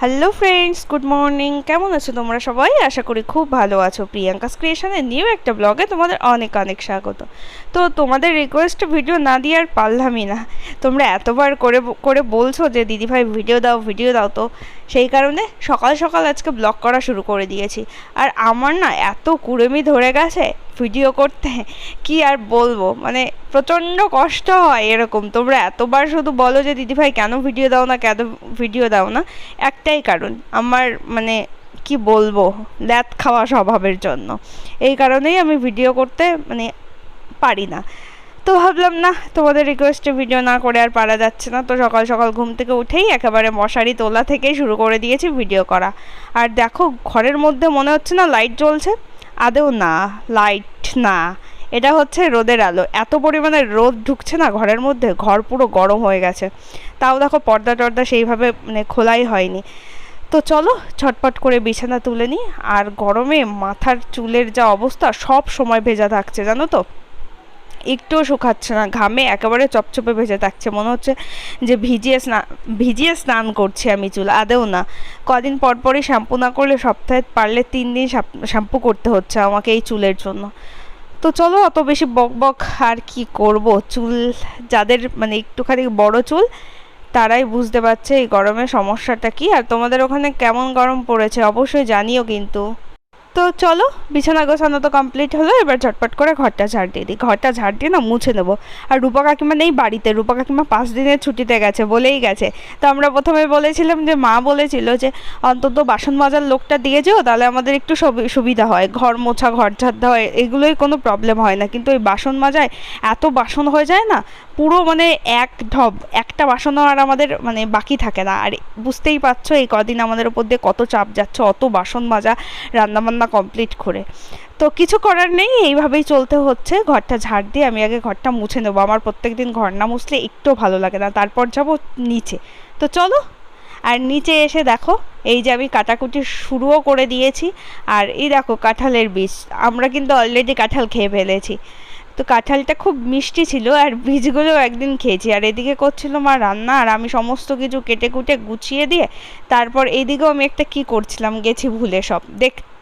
Hello friends good morning কেমন আছো তোমরা সবাই? আশা করি খুব ভালো আছো। প্রিয়াঙ্কাস ক্রিয়েশনের নিউ একটা ব্লগে তোমাদের অনেক অনেক স্বাগত। তো তোমাদের রিকোয়েস্ট ভিডিও না দিয়ে আর পারলামই না। তোমরা এতবার করে করে বলছো যে, দিদিভাই ভিডিও দাও ভিডিও দাও। তো সেই কারণে সকাল সকাল আজকে ব্লগ করা শুরু করে দিয়েছি। আর আমার না এত কুড়েমি ধরে গেছে ভিডিও করতে, কি আর বলব? মানে প্রচণ্ড কষ্ট হয় এরকম। তোমরা এতবার শুধু বলো যে, দিদিভাই, কেন ভিডিও দাও না, কেন ভিডিও দাও না? একটাই কারণ, আমার মানে কি বলব? ল্যাদ খাওয়া স্বভাবের জন্য। এই কারণেই আমি ভিডিও করতে মানে পারি না। তো ভাবলাম, না, তোমাদের রিকোয়েস্টে ভিডিও না করে আর পারা যাচ্ছে না। তো সকাল সকাল ঘুম থেকে উঠেই একেবারে মশারি তোলা থেকেই শুরু করে দিয়েছি ভিডিও করা। আর দেখো, ঘরের মধ্যে মনে হচ্ছে না লাইট জ্বলছে। আদেও না, লাইট না। এটা হচ্ছে রোদের আলো। এত পরিমাণে রোদ ঢুকছে না ঘরের মধ্যে, ঘর পুরো গরম হয়ে গেছে। তাও দেখো পর্দা টর্দা সেইভাবে মানে খোলাই হয়নি। তো চলো, ছটপট করে বিছানা তুলে নিই। আর গরমে মাথার চুলের যা অবস্থা, সব সময় ভেজা থাকছে, জানো তো? একটুও শুকাচ্ছে না, ঘামে একেবারে চপচপে ভেজে থাকছে। মনে হচ্ছে যে ভিজিয়ে স্নান ভিজিয়ে স্নান করছি আমি চুল, আদেও না। কদিন পর পরই শ্যাম্পু না করলে সপ্তাহে পারলে তিন দিন শ্যাম্পু করতে হচ্ছে আমাকে এই চুলের জন্য। তো চলো অত বেশি বক বক আর কি করব? চুল যাদের মানে একটুখানি বড় চুল, তারাই বুঝতে পারছে এই গরমের সমস্যাটা কি। আর তোমাদের ওখানে কেমন গরম পড়েছে? অবশ্যই জানিও কিন্তু। তো চলো, বিছানা গোছানো তো কমপ্লিট হলো, এবার ঝটপট করে ঘরটা ঝাড় দিয়ে দিই। ঘরটা ঝাড় দিয়ে না মুছে নেব আর রূপা কাকিমা নেই বাড়িতে, রূপা কাকিমা পাঁচ দিনের ছুটিতে গেছে, বলেই গেছে। তো আমরা প্রথমে বলেছিলাম যে, মা বলেছিল যে, অন্তত বাসন মাজার লোকটা দিয়ে যেও, তাহলে আমাদের একটু সুবিধা হয়। ঘর মোছা, ঘর ঝাড় দেওয়া, এগুলোই কোনো প্রবলেম হয় না। কিন্তু ওই বাসন মাজায় এত বাসন হয়ে যায় না, পুরো মানে এক ঢব, একটা বাসনও আর আমাদের মানে বাকি থাকে না। আর বুঝতেই পারছ এই কদিন আমাদের ওপর দিয়ে কত চাপ যাচ্ছে, অত বাসন মাজা, রান্নাবান্না কমপ্লিট করে। তো কিছু করার নেই, এইভাবেই চলতে হচ্ছে। ঘরটা ঝাড় দিয়ে আমি আগে ঘরটা মুছে নেব। আমার প্রত্যেক দিন ঘর না মুছলে একটু ভালো লাগে না। তারপর যাব নিচে। তো চলো, আর নিচে এসে দেখো, এই যে আমি কাটাকুটি শুরুও করে দিয়েছি। আর এই দেখো কাঁঠালের বীজ। আমরা কিন্তু অলরেডি কাঁঠাল খেয়ে ফেলেছি। তো কাঁঠালটা খুব মিষ্টি ছিল আর বীজগুলো একদিন খেয়েছি। আর এদিকে করছিল মা রান্না, আর আমি সমস্ত কিছু কেটে কুটে গুছিয়ে দিয়ে, তারপর এইদিকেও আমি একটা কি করছিলাম গেছি ভুলে সব।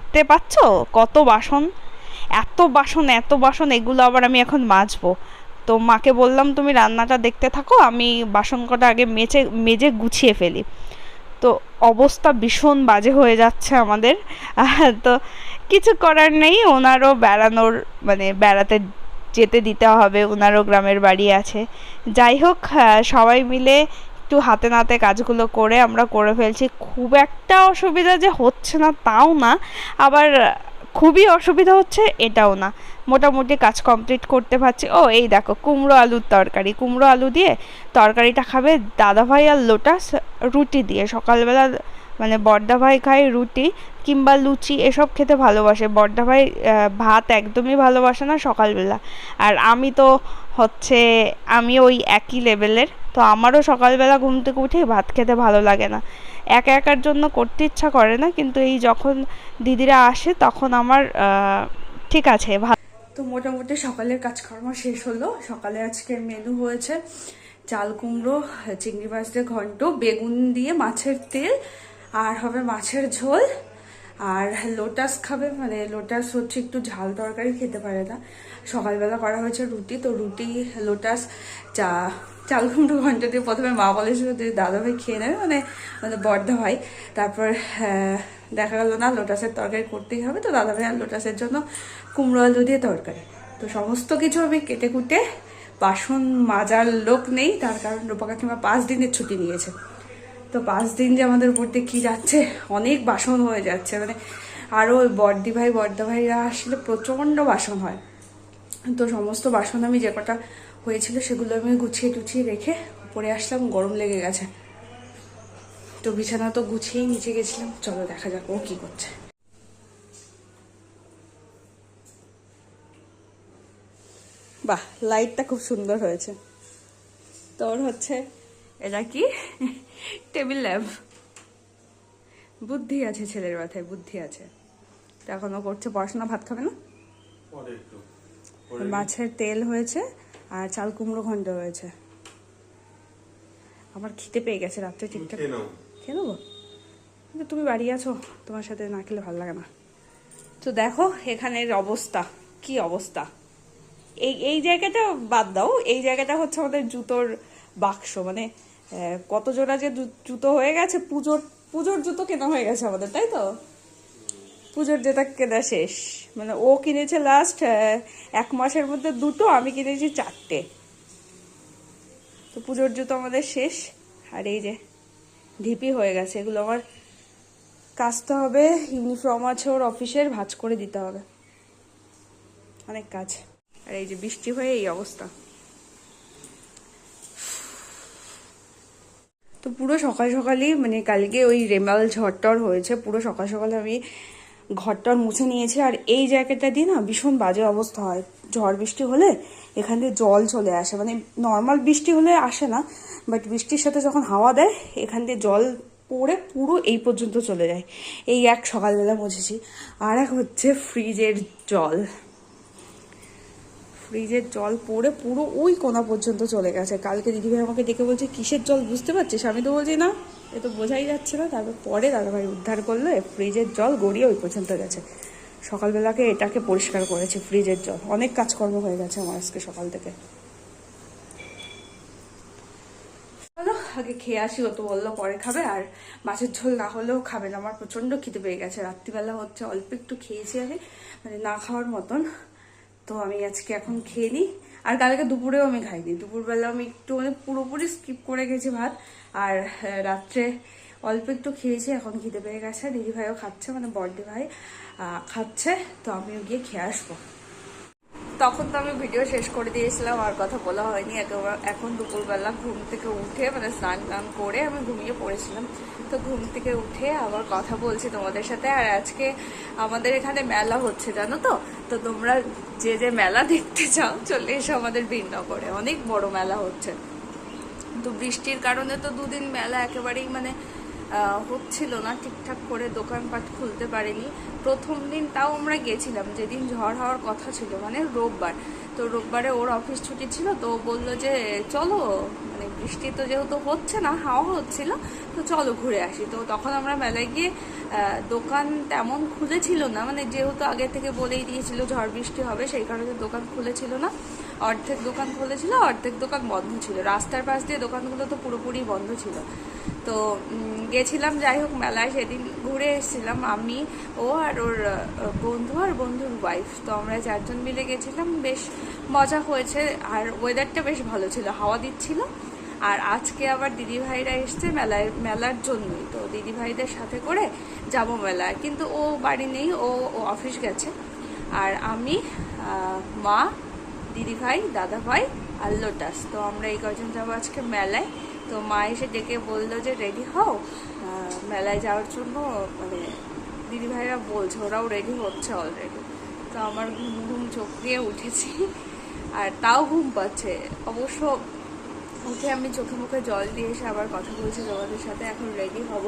দেখতে পাচ্ছ? কত বাসন। এত বাসন এত বাসন, এগুলো আবার আমি এখন মাজবো। তো মাকে বললাম, তুমি রান্নাটা দেখতে থাকো, আমি বাসন কটা আগে মেজে মেজে গুছিয়ে ফেলি। তো অবস্থা ভীষণ বাজে হয়ে যাচ্ছে আমাদের। তো কিছু করার নেই, ওনারও বেড়ানোর মানে বেড়াতে যেতে দিতে হবে, ওনারও গ্রামের বাড়ি আছে। যাই হোক সবাই মিলে একটু হাতে নাতে কাজগুলো করে আমরা করে ফেলছি। খুব একটা অসুবিধা যে হচ্ছে না, তাও না। আবার খুবই অসুবিধা হচ্ছে এটাও না। মোটামুটি কাজ কমপ্লিট করতে পারছি। ও, এই দেখো, কুমড়ো আলুর তরকারি। কুমড়ো আলু দিয়ে তরকারিটা খাবে দাদাভাই আর লোটাস রুটি দিয়ে। সকালবেলা মানে বর্দা ভাই খায় রুটি কিংবা লুচি, এসব খেতে ভালোবাসে। বর্দা ভাই ভাত একদমই ভালোবাসে না সকালবেলা। আর আমি তো হচ্ছে, আমি ওই একই লেভেলের তো আমারও সকালবেলা ঘুম থেকে উঠে ভাত খেতে ভালো লাগে না। একা একার জন্য করতে ইচ্ছা করে না, কিন্তু এই যখন দিদিরা আসে তখন আমার ঠিক আছে ভাত তো মোটামুটি সকালের কাজকর্ম শেষ হলো। সকালে আজকের মেনু হয়েছে চাল কুমড়ো, চিংড়ি মাছ দিয়ে ঘন্ট, বেগুন দিয়ে মাছের তেল, আর হবে মাছের ঝোল। আর লোটাস খাবে মানে লোটাস হচ্ছে একটু ঝাল তরকারি খেতে পারে না। সকালবেলা করা হয়েছে রুটি, তো রুটি লোটাস চা, চাল কুমড়ো ঘণ্টা দিয়ে প্রথমে মা বলেছিল যে দাদা ভাই খেয়ে নেবে মানে মানে বর্ধা ভাই। তারপর দেখা গেল না লোটাসের তরকারি করতেই হবে, তো দাদা ভাই আর লোটাসের জন্য কুমড়ো আলু দিয়ে তরকারি। তো সমস্ত কিছু আমি কেটে কুটে বাসন মাজার লোক নেই, তার কারণ রূপা কাকিমা পাঁচ দিনের ছুটি নিয়েছে। তো পাঁচ দিন যে আমাদের উপর দিয়ে কী যাচ্ছে, অনেক বাসন হয়ে যাচ্ছে। মানে আরও বর্দি ভাই, বর্দা ভাইরা আসলে প্রচণ্ড বাসন হয়। তো সমস্ত বাসন আমি যে কটা হয়েছিল সেগুলো আমি গুছিয়ে টুছিয়ে রেখে উপরে আসলাম, গরম লেগে গেছে। তো বিছানা তো গুছিয়েই নিচে গেছিলাম, চলো দেখা যাক ও কি করছে। বাহ লাইটটা খুব সুন্দর হয়েছে। তোর হচ্ছে এটা কি? টেবিল ল্যাম্প বুদ্ধি আছে ছেলের মাথায় বুদ্ধি আছে। তো এখনও করছে পড়াশোনা ভাত খাবে না? মাছের তেল হয়েছে আর চাল কুমড়ো ঘন্ট হয়েছে। আমার খিদে পেয়ে গেছে রাত্রে ঠিকঠাক। খেয়ে নেব? কিন্তু তুমি বাড়ি আছো তোমার সাথে না খেলে ভালো লাগে না। তো দেখো এখানের অবস্থা কি অবস্থা? এই এই জায়গাটা বাদ দাও এই জায়গাটা হচ্ছে আমাদের জুতোর বাক্স মানে কত জোড়া যে জুতো হয়ে গেছে, পুজোর পুজোর জুতো কেনা হয়ে গেছে আমাদের, তাই তো? পুজোর যেটা কেনা শেষ। মানে ও কিনেছে লাস্ট এক মাসের মধ্যে দুটো, আমি কিনেছি চারটে। তো পুজোর জুতো আমাদের শেষ। আর এই যে, ঢিপি হয়ে গেছে, এগুলো আমার কাচতে হবে ইউনিফর্ম আছে ওর অফিসের ভাঁজ করে দিতে হবে। অনেক কাজ। আর এই যে বৃষ্টি হয়ে এই অবস্থা। তো পুরো সকাল সকালই মানে কালকে ওই রেমাল ঝড়টর হয়েছে, পুরো সকাল সকালে আমি ঘরটর মুছে নিয়েছি। আর এই জায়গাটা দিয়ে না ভীষণ বাজে অবস্থা হয়। ঝড় বৃষ্টি হলে এখান দিয়ে জল চলে আসে। মানে নর্মাল বৃষ্টি হলে আসে না বাট বৃষ্টির সাথে যখন হাওয়া দেয়, এখান দিয়ে জল পড়ে পুরো এই পর্যন্ত চলে যায়। এই এক সকালবেলা মুছেছি। আর এক হচ্ছে ফ্রিজের জল। ফ্রিজের জল পড়ে পুরো ওই কোনা পর্যন্ত চলে গেছে। কালকে দিদিভাই আমাকে ডেকে বলছে, কিসের জল বুঝতে পারছিস? আমি তো বলছি, না, এ তো বোঝাই যাচ্ছে না। তারপর পরে দাদাভাই উদ্ধার করল ফ্রিজের জল গড়িয়ে ওই পর্যন্ত গেছে। সকালবেলাকে এটাকে পরিষ্কার করেছে, ফ্রিজের জল। অনেক কাজকর্ম হয়ে গেছে আমার আজকে সকাল থেকে। আগে খেয়ে আসি, ও তো বলল পরে খাবে, আর মাছের ঝোল না হলেও খাবে না। আমার প্রচণ্ড খিদে পেয়ে গেছে। রাত্রিবেলা হচ্ছে অল্প একটু খেয়েছি আমি মানে না খাওয়ার মতন। তো আমি আজকে এখন খেয়ে নিই। আর কালকে দুপুরেও আমি খাইনি। দুপুরবেলা আমি একটু মানে পুরোপুরি স্কিপ করে গেছি ভাত। আর রাত্রে অল্প একটু খেয়েছি, এখন খিদে পেয়ে গেছে। দিদি ভাইও খাচ্ছে মানে বর্দি ভাই খাচ্ছে। তো আমিও গিয়ে খেয়ে আসব। তখন তো আমি ভিডিও শেষ করে দিয়েছিলাম, আর কথা বলা হয়নি। এখন দুপুরবেলা ঘুম থেকে উঠে মানে স্নান টান করে আমি ঘুমিয়ে পড়েছিলাম। তো ঘুম থেকে উঠে আবার কথা বলছি তোমাদের সাথে। আর আজকে আমাদের এখানে মেলা হচ্ছে, জানো তো? তো তোমরা যে যে মেলা দেখতে চাও, চলে এসো আমাদের বীরনগরে। অনেক বড় মেলা হচ্ছে। তো বৃষ্টির কারণে তো দুদিন মেলা একেবারেই মানে হচ্ছিল না, ঠিকঠাক করে দোকানপাট খুলতে পারেনি। প্রথম দিন তাও আমরা গেছিলাম, যেদিন ঝড় হওয়ার কথা ছিল মানে রোববার। তো রোববারে ওর অফিস ছুটি ছিল, তো বলল যে, চলো। মানে বৃষ্টি তো যেহেতু হচ্ছে না, হাওয়া হচ্ছিল, তো চলো ঘুরে আসি। তো তখন আমরা মেলায় গিয়ে দোকান তেমন খুলেছিল না মানে যেহেতু আগে থেকে বলেই দিয়েছিল ঝড় বৃষ্টি হবে, সেই কারণে দোকান খুলেছিল না। অর্ধেক দোকান খুলেছিল, অর্ধেক দোকান বন্ধ ছিল। রাস্তার পাশ দিয়ে দোকানগুলো তো পুরোপুরি বন্ধ ছিল। তো গেছিলাম, যাই হোক, মেলায় সেদিন ঘুরে এসেছিলাম আমি, ও আর ওর বন্ধু আর বন্ধুর ওয়াইফ তো আমরা চারজন মিলে গেছিলাম, বেশ মজা হয়েছে আর ওয়েদারটা বেশ ভালো ছিল, হাওয়া দিচ্ছিল। আর আজকে আবার দিদিভাইরা এসছে মেলায়, মেলার জন্যই। তো দিদিভাইদের সাথে করে যাব মেলায়। কিন্তু ও বাড়ি নেই, ও ও অফিস গেছে। আর আমি মা দিদিভাই দাদাভাই আর লোটাস। তো আমরা এই কজন যাব আজকে মেলায়? তো মা এসে ডেকে বলল যে, রেডি হও? মেলায় যাওয়ার জন্য মানে দিদিভাইরা বলছে, ওরাও রেডি হচ্ছে অলরেডি তো আমার ঘুম ঘুম চোখ দিয়ে উঠেছি। আর তাও ঘুম পাচ্ছে। অবশ্য উঠে আমি চোখে মুখে জল দিয়ে এসে আবার কথা বলছি তোমাদের সাথে, এখন রেডি হব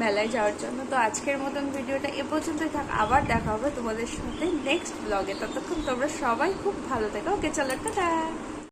মেলায় যাওয়ার জন্য। তো আজকের মতন ভিডিওটা এ পর্যন্তই থাক, আবার দেখা হবে তোমাদের সাথে নেক্সট ব্লগে ততক্ষণ তোমরা সবাই খুব ভালো থেকো। ওকে, চলো, টাটা!